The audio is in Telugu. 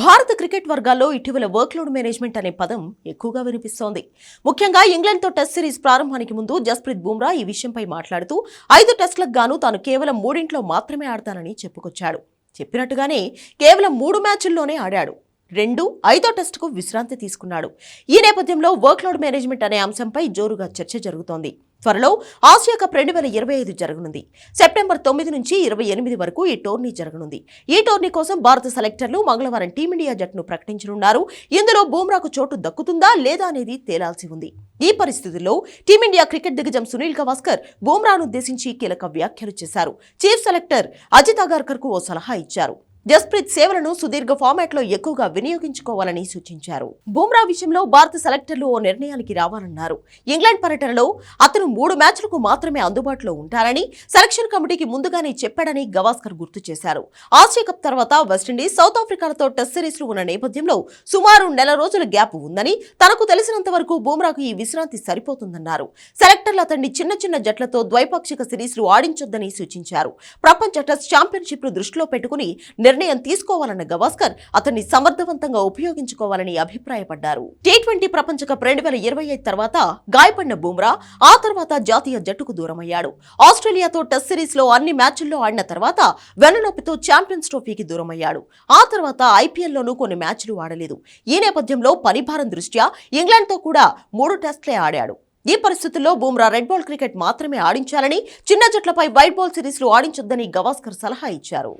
భారత క్రికెట్ వర్గాల్లో ఇటీవల వర్క్లోడ్ మేనేజ్మెంట్ అనే పదం ఎక్కువగా వినిపిస్తోంది. ముఖ్యంగా ఇంగ్లాండ్తో టెస్ట్ సిరీస్ ప్రారంభానికి ముందు జస్ప్రీత్ బుమ్రా ఈ విషయంపై మాట్లాడుతూ ఐదు టెస్టులకు గాను తాను కేవలం మూడింట్లో మాత్రమే ఆడతానని చెప్పుకొచ్చాడు. చెప్పినట్టుగానే కేవలం మూడు మ్యాచుల్లోనే ఆడాడు. రెండు ఐదో టెస్టుకు విశ్రాంతి తీసుకున్నాడు. ఈ నేపథ్యంలో వర్క్లోడ్ మేనేజ్మెంట్ అనే అంశంపై జోరుగా చర్చ జరుగుతోంది. త్వరలో ఆసియా కప్ రెండు వేల ఇరవై ఐదు జరగనుంది. సెప్టెంబర్ తొమ్మిది నుంచి ఇరవై ఎనిమిది వరకు ఈ టోర్నీ జరగనుంది. ఈ టోర్నీ కోసం భారత సెలెక్టర్లు మంగళవారం టీమిండియా జట్టును ప్రకటించనున్నారు. ఇందులో బూమ్రాకు చోటు దక్కుతుందా లేదా అనేది తేలాల్సి ఉంది. ఈ పరిస్థితుల్లో టీమిండియా క్రికెట్ దిగ్గజం సునీల్ గవాస్కర్ బూమ్రాను ఉద్దేశించి కీలక వ్యాఖ్యలు చేశారు. చీఫ్ సెలెక్టర్ అజిత్ అగార్కర్కు ఓ సలహా ఇచ్చారు. జస్ప్రీత్ సేవలను సుదీర్ఘ ఫార్మాట్లో ఎక్కువగా వినియోగించుకోవాలని సూచించారు. బుమ్రా విషయంలో భారత సెలెక్టర్లు ఓ నిర్ణయానికి రావాలన్నారు. ఇంగ్లాండ్ పర్యటనలో అతను మూడు మ్యాచ్లకు మాత్రమే అందుబాటులో ఉంటారని సెలక్షన్ కమిటీకి ముందుగానే చెప్పాడని గవాస్కర్ గుర్తు చేశారు. ఆసియా కప్ తర్వాత వెస్టిండీస్ సౌత్ ఆఫ్రికాలతో టెస్ట్ సిరీస్లు ఉన్న నేపథ్యంలో సుమారు నెల రోజుల గ్యాప్ ఉందని తనకు తెలిసినంత వరకు బుమ్రాకు ఈ విశ్రాంతి సరిపోతుందన్నారు. సెలెక్టర్లు అతన్ని చిన్న చిన్న జట్లతో ద్వైపాక్షిక సిరీస్లు ఆడించొద్దని సూచించారు. ప్రపంచ టెస్ట్ ఛాంపియన్షిప్ను దృష్టిలో పెట్టుకుని నిర్ణయం తీసుకోవాలన్న గవాస్కర్ అతన్ని సమర్థవంతంగా ఉపయోగించుకోవాలని అభిప్రాయపడ్డారు. టీ ట్వంటీ ప్రపంచ కప్ రెండు వేల ఇరవై ఐదు తర్వాత గాయపడిన బుమ్రా ఆ తర్వాత జాతీయ జట్టుకు దూరమయ్యాడు. ఆస్ట్రేలియాతో టెస్ట్ సిరీస్లో అన్ని మ్యాచ్ల్లో ఆడిన తర్వాత వెన్ననొప్పితో ఛాంపియన్స్ ట్రోఫీకి దూరమయ్యాడు. ఆ తర్వాత ఐపీఎల్లోనూ కొన్ని మ్యాచ్లు ఆడలేదు. ఈ నేపథ్యంలో పనిభారం దృష్ట్యా ఇంగ్లాండ్తో కూడా మూడు టెస్ట్లే ఆడాడు. ఈ పరిస్థితుల్లో బుమ్రా రెడ్ బాల్ క్రికెట్ మాత్రమే ఆడించాలని చిన్న జట్లపై వైట్ బాల్ సిరీస్లు ఆడించొద్దని గవాస్కర్ సలహా ఇచ్చారు.